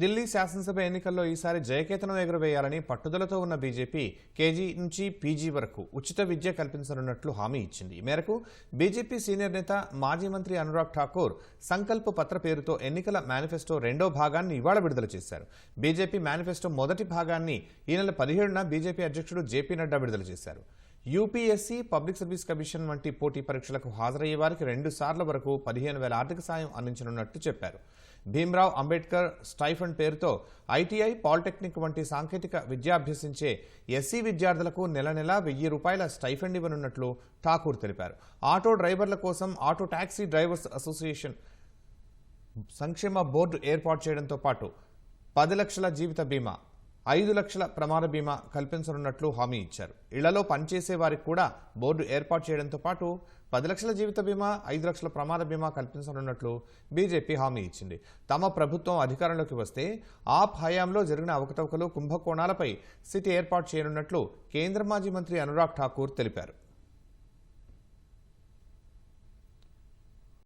ఢిల్లీ శాసనసభ ఎన్నికల్లో ఈసారి జయకేతనం ఎగురవేయాలని పట్టుదలతో ఉన్న బీజేపీ కేజీ నుంచి పీజీ వరకు ఉచిత విద్య కల్పించనున్నట్లు హామీ ఇచ్చింది. ఈ మేరకు బీజేపీ సీనియర్ నేత మాజీ మంత్రి అనురాగ్ ఠాకూర్ సంకల్ప పత్ర పేరుతో ఎన్నికల మేనిఫెస్టో రెండో భాగాన్ని ఇవాళ విడుదల చేశారు. బీజేపీ మేనిఫెస్టో మొదటి భాగాన్ని ఈ నెల పదిహేడున బీజేపీ అధ్యక్షుడు జేపీ నడ్డా విడుదల చేశారు. యూపీఎస్సీ పబ్లిక్ సర్వీస్ కమిషన్ వంటి పోటీ పరీక్షలకు హాజరయ్యే వారికి రెండు సార్ల వరకు పదిహేను వేల ఆర్థిక సాయం అందించనున్నట్టు చెప్పారు. భీమ్రావ్ అంబేద్కర్ స్టైఫండ్ పేరుతో ఐటీఐ పాలిటెక్నిక్ వంటి సాంకేతిక విద్యాభ్యసించే ఎస్సీ విద్యార్థులకు నెల నెలా వెయ్యి రూపాయల స్టైఫండ్ ఇవ్వనున్నట్లు ఠాకూర్ తెలిపారు. ఆటో డ్రైవర్ల కోసం ఆటో టాక్సీ డ్రైవర్స్ అసోసియేషన్ సంక్షేమ బోర్డు ఏర్పాటు చేయడంతో పాటు పది లక్షల జీవిత బీమా ఐదు లక్షల ప్రమాద బీమా కల్పించనున్నట్లు హామీ ఇచ్చారు. ఇళ్ళలో పనిచేసే వారికి కూడా బోర్డు ఏర్పాటు చేయడంతో పాటు పది లక్షల జీవిత బీమా ఐదు లక్షల ప్రమాద బీమా కల్పించనున్నట్లు బీజేపీ హామీ ఇచ్చింది. తమ ప్రభుత్వం అధికారంలోకి వస్తే ఆప్ హయాంలో జరిగిన అవకతవకలు కుంభకోణాలపై సిటీ ఏర్పాటు చేయనున్నట్లు కేంద్ర మాజీ మంత్రి అనురాగ్ ఠాకూర్ తెలిపారు.